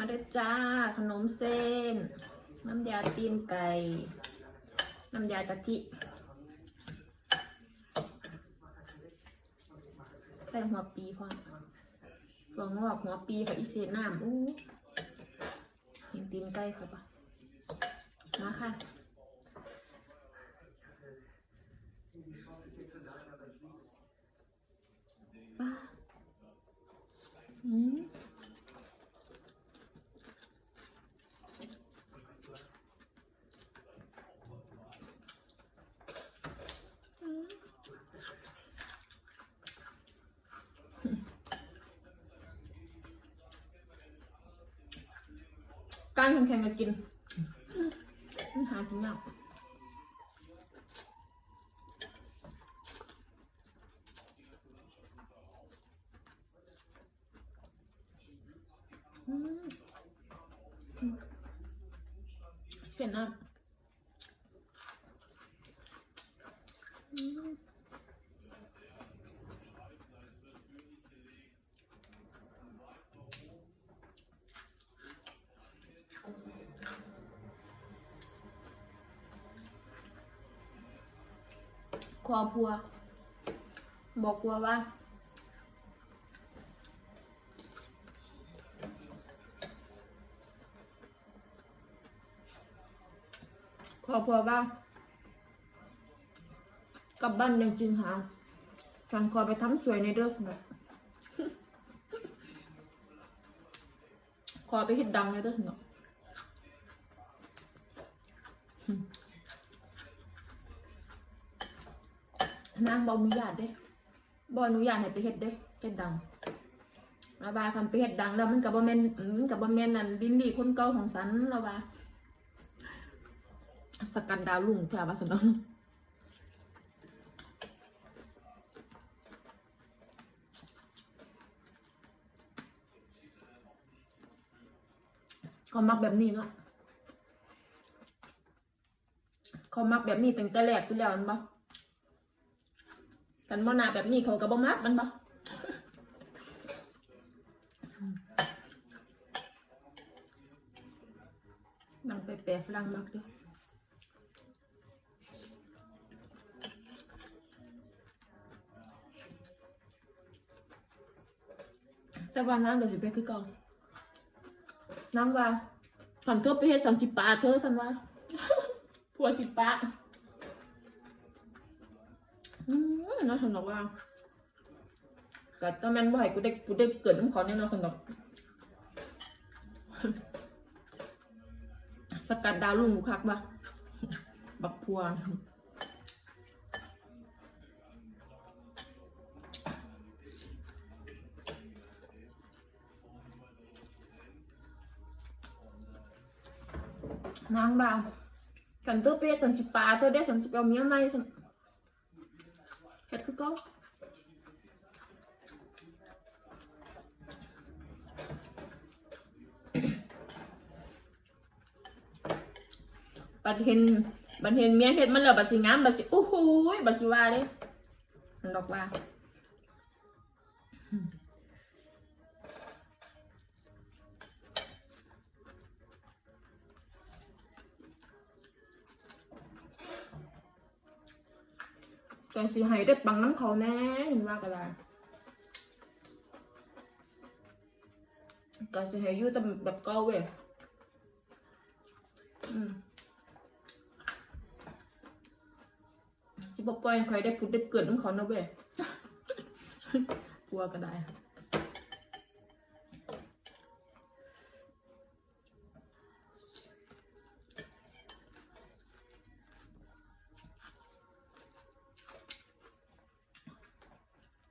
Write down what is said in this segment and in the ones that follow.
มาด้อจ้า ขนมเส้น น้ำยาตีนไก่ น้ำยากะทิ ใส่หัวปีพอมหัวงอกหัวปีกับอีเศษน้ำอู้เห็นตีนไก่ครับปะมาค่ะ ป้าอืมอืม การแข่งๆกันกินมันหากินยากเสียน้ำอื คอพัว บอกวัวว่าขอพัวว่ากลับบ้านยังจึงหา สั่งขอไปทำสวยในเด้อสนอกขอไปเฮ็ดดังในเด้อสนอก นางบออนุญาตเด้บออนุญาตให้ไปเฮ็ดเด้เฮ็ดดังระบาคันไปเฮ็ดดังแล้วมันกับบ่แม่นมันกับบ่แม่นนั่นดินดีคนเก่าของสันระบาสกันดาวลุงแถวบ้าสนองเขามักแบบนี้เนาะเขามักแบบนี้ตั้งแต่แรกอยู่แล้วมันบ่ กันบ่หนาแบบนี้เขาก็บ่มักมันบ่นังไปแปลฝรั่งมักด้วยแต่ว่านางก็สิไปคือเก่านางว่าฝันเธอไปเฮ็ดสันสิปาเธอสันว่าผัวสิปา อืมน่าสนุกว่าก็ตอนนั้นบ่ให้กูได้กูได้เกิดน้ำเขาแน่นอนสนุกสกัดดาวลุงกูคักบ่บักพัวนางบาวฉันตัวเปียฉันสิปาเธอได้ฉันสิเอาเมียในฉัน เห็ดคือเก็บัดเห็นบัดเห็นเมียเห็ดมันแล้วบัดสิงามบัดสิโอ้โหบัดสิว่าเลยดอกว่า แต่สิให้ได้ปังน้ำเขาแน่เห็นว่าก็ได้ก็สีไห้อยู่แต่แบบเก่าเว้ยอืมจิบปล่อยให้ใครได้พูดได้เกิดน้ำเขานะเว้ยกลัวก็ได้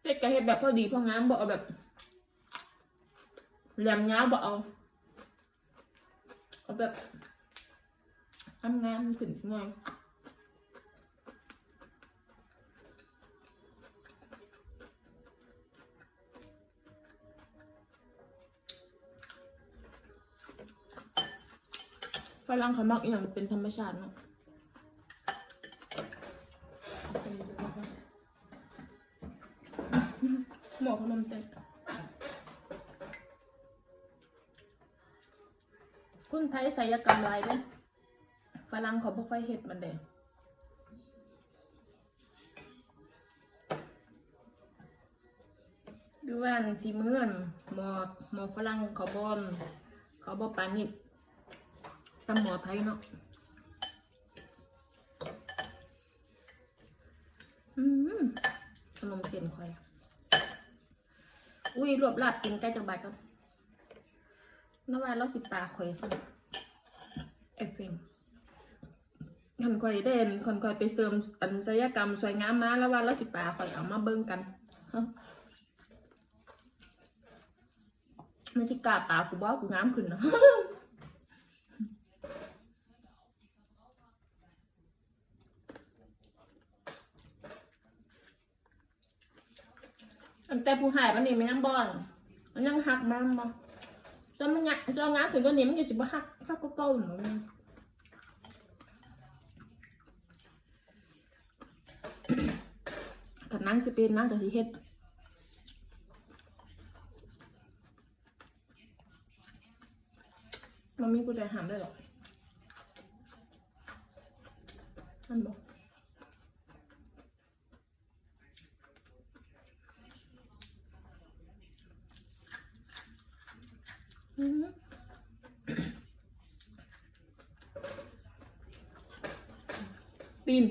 เฮ็ดก็เฮ็ดแบบพอดีพองามบ่เอาแบบแหลมยาวบ่เอาเอาแบบทำงานขึ้นหน่อยฝรั่งเขามักอย่างเป็นธรรมชาติเนาะ มอขนมเสร็จคนไทยศัลยกรรมลายเด้ฝรั่งเขาบ่ค่อยเฮ็ดมันเด้ดูว่าอันสีมืออันหมอหมอฝรั่งเขาบอนเขาบ่ปานิดสำหมอไทยเนาะอืมขนมเส้นข่อย อุ้ยรวบลาดกินใกล้จังบาดกันนว่าเราสิปลาข่อยสิเอฟเอ็มคนข่อยเด่นคนข่อยไปเสริมอันศัลยกรรมสวยงามมาแล้วว่าเราสิปลาข่อยเอามาเบิ่งกันไม่ที่กาปลากูบอกกูงามขึ้นนะ อันแต่ผู้หายวันนี้มันยังบอนมันยังหักมันบ่จะมันงะจะงานถึงตัวนี้มันจะสิบ่หักหักก็เก่าหนูกับนั่งสิเป็นนั่งกับสิเฮ็ดมันมีกูได้หามได้หรอกมันบอก อืม ปีน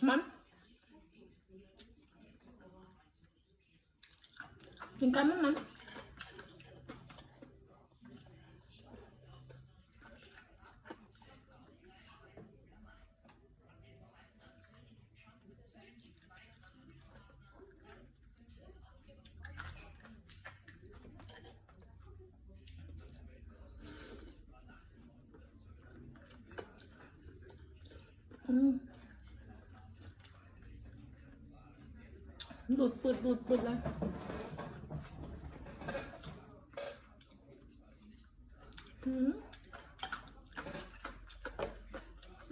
อืมอืมอืมมันกินกันมั้งนะอืม ดูดปุดดูดปุดเลย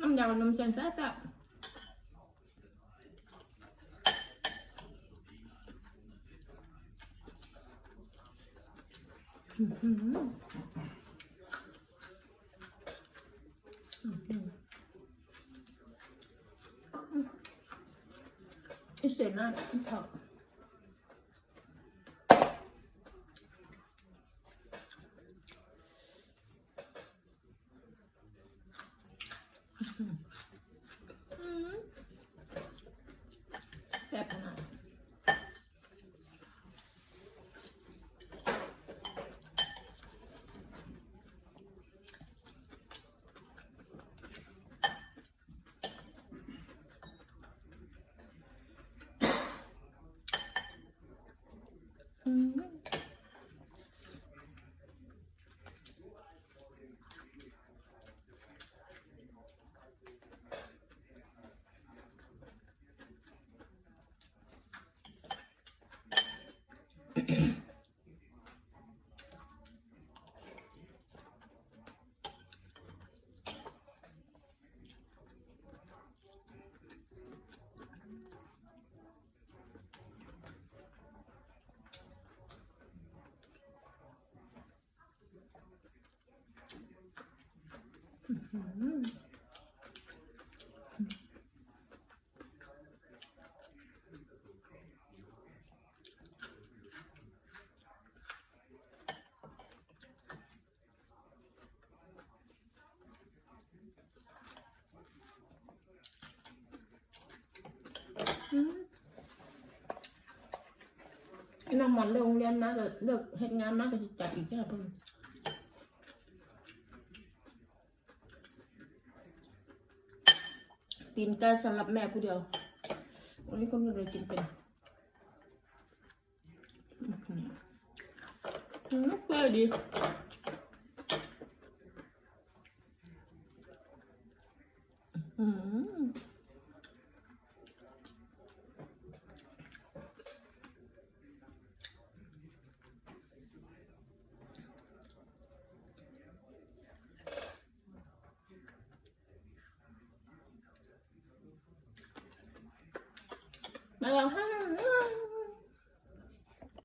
น้ำยาน้ำเส้นแซ่บอื้อ 水呢一口 น้องหมอนเลิกโรงเรียนมาก็เลิกเฮ็ดงานมาก็สิจัดอีกแค่เพิ่น ตีนไก่สำหรับแม่ผู้เดียว วันนี้คนอื่นเลยกินเป็นอื้อหืมเปื่อยดี ม มาลองให้